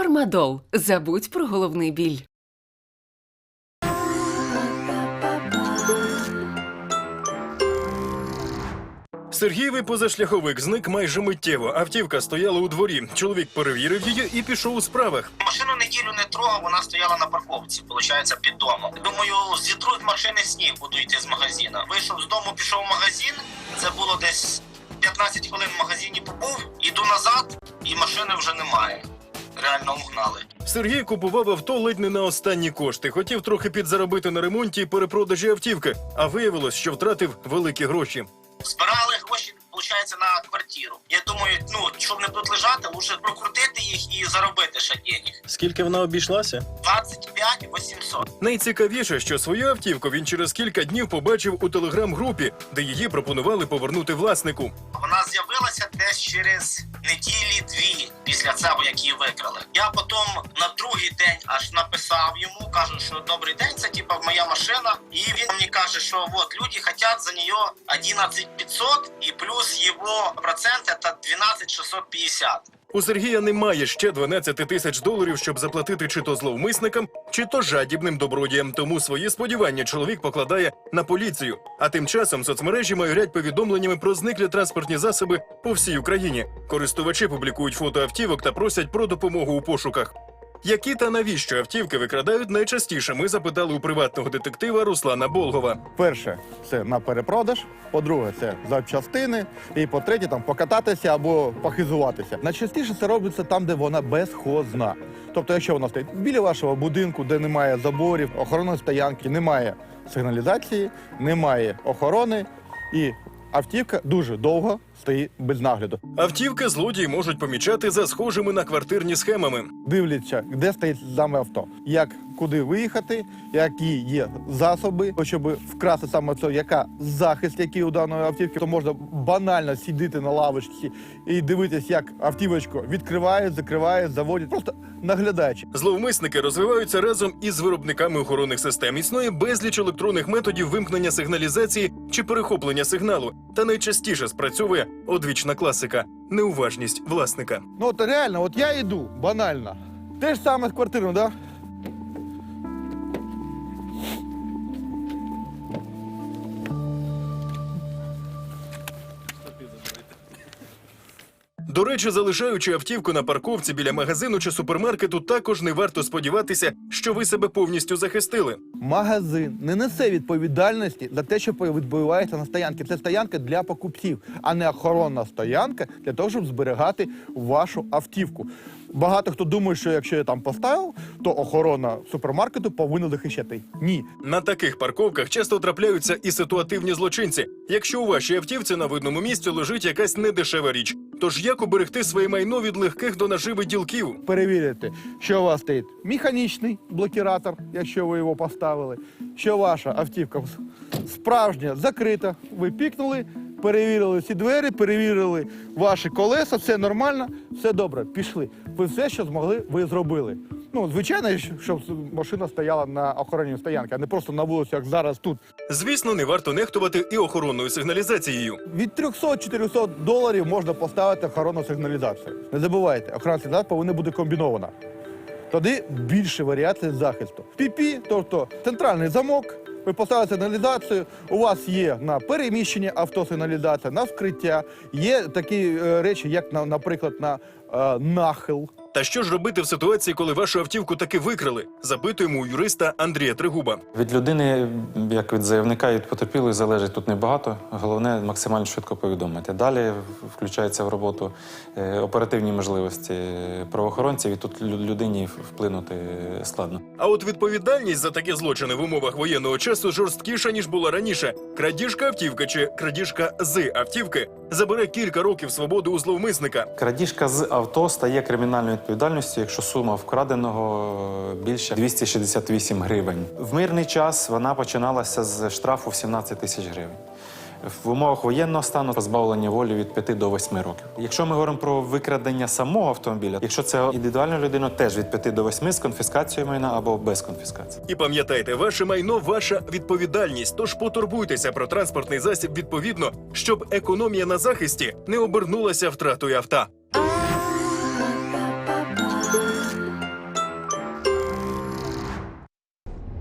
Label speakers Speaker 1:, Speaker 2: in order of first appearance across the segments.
Speaker 1: Фармадол. Забудь про головний біль.
Speaker 2: Сергієвий позашляховик зник майже миттєво. Автівка стояла у дворі. Чоловік перевірив її і пішов у справах.
Speaker 3: Машину неділю не трогав, вона стояла на парковці, виходить, під домом. Думаю, зітруть машини сніг, буду йти з магазина. Вийшов з дому, пішов в магазин. Це було десь 15 хвилин в магазині побув, іду назад, і машини вже немає. Реально угнали.
Speaker 2: Сергій купував авто ледь не на останні кошти. Хотів трохи підзаробити на ремонті і перепродажі автівки, а виявилось, що втратив великі гроші.
Speaker 3: Збирали гроші, виходить, на квартиру. Я думаю, ну щоб не тут лежати, лучше прокрутити їх і заробити ще денег.
Speaker 2: Скільки вона обійшлася?
Speaker 3: 25 800.
Speaker 2: Найцікавіше, що свою автівку він через кілька днів побачив у телеграм-групі, де її пропонували повернути власнику.
Speaker 3: Вона з'явилася десь через неділі дві після цього, як її викрали. Я потім на другий день аж написав йому, кажу, що добрий день, це типа моя машина. І він мені каже, що от люди хотять за нее 11 500 і плюс його процент це 12 650.
Speaker 2: У Сергія немає ще 12 тисяч доларів, щоб заплатити чи то зловмисникам, чи то жадібним добродіям. Тому свої сподівання чоловік покладає на поліцію. А тим часом соцмережі майорять повідомленнями про зниклі транспортні засоби по всій Україні. Користувачі публікують фото автівок та просять про допомогу у пошуках. Які та навіщо автівки викрадають найчастіше? Ми запитали у приватного детектива Руслана Болгова.
Speaker 4: Перше, це на перепродаж. По-друге, це запчастини. І по-третє, там покататися або похизуватися. Найчастіше це робиться там, де вона безхозна. Тобто, якщо вона стоїть біля вашого будинку, де немає заборів, охоронної стоянки, немає сигналізації, немає охорони, і автівка дуже довго стоїть без нагляду.
Speaker 2: Автівки злодії можуть помічати за схожими на квартирні схемами.
Speaker 4: дивляться, де стоїть саме авто, як куди виїхати, які є засоби, щоб вкрасти саме це, яка захист, який у даної автівки, то можна банально сидіти на лавочці і дивитись, як автівочку відкривають, закривають, заводять, просто наглядаючи.
Speaker 2: Зловмисники розвиваються разом із виробниками охоронних систем. Існує безліч електронних методів вимкнення сигналізації чи перехоплення сигналу. Та найчастіше спрацьовує одвічна класика неуважність власника.
Speaker 4: Ну от реально, от я йду банально. Те ж саме з квартирою, да?
Speaker 2: До речі, залишаючи автівку на парковці біля магазину чи супермаркету, також не варто сподіватися, що ви себе повністю захистили.
Speaker 4: Магазин не несе відповідальності за те, що відбувається на стоянці. Це стоянка для покупців, а не охоронна стоянка для того, щоб зберігати вашу автівку. Багато хто думає, що якщо я там поставив, то охорона супермаркету повинна захищати. Ні,
Speaker 2: На таких парковках часто трапляються і ситуативні злочинці. Якщо у вашій автівці на видному місці лежить якась недешева річ, тож як уберегти своє майно від легких до наживи ділків?
Speaker 4: перевірити, що у вас стоїть механічний блокіратор, якщо ви його поставили, що ваша автівка справжня закрита. Ви пікнули, перевірили всі двері, перевірили ваші колеса, все нормально, все добре, пішли. Ви все, що змогли, ви зробили. Ну, звичайно, щоб машина стояла на охоронній стоянці, а не просто на вулиці, як зараз тут.
Speaker 2: Звісно, не варто нехтувати і охоронною сигналізацією.
Speaker 4: Від 300-400 доларів можна поставити охоронну сигналізацію. Не забувайте, охоронна сигналізація повинна бути комбінована. Тоді більше варіацій захисту. Піпі, тобто центральний замок. Ви поставили сигналізацію, у вас є на переміщення автосигналізація, на вкриття, є такі е, речі, як, на, наприклад, на е, нахил.
Speaker 2: Та що ж робити в ситуації, коли вашу автівку таки викрали? Запитуємо у юриста Андрія Тригуба.
Speaker 5: Від людини, як від заявника від потерпілої, залежить тут небагато. Головне максимально швидко повідомити. Далі включається в роботу е, оперативні можливості правоохоронців, і тут людині вплинути складно.
Speaker 2: А от відповідальність за такі злочини в умовах воєнного часу жорсткіша ніж була раніше. Крадіжка автівки чи крадіжка з автівки забере кілька років свободи у зловмисника.
Speaker 5: Крадіжка з авто стає кримінальною відповідальністю, якщо сума вкраденого більше 268 гривень. В мирний час вона починалася з штрафу в 17 тисяч гривень в умовах воєнного стану позбавлення волі від 5 до 8 років. Якщо ми говоримо про викрадення самого автомобіля, якщо це індивідуальна людина, теж від 5 до 8 з конфіскацією майна або без конфіскації.
Speaker 2: І пам'ятайте, ваше майно, ваша відповідальність. Тож потурбуйтеся про транспортний засіб відповідно, щоб економія на захисті не обернулася втратою авто.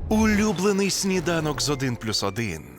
Speaker 6: Улюблений сніданок з 1 плюс один.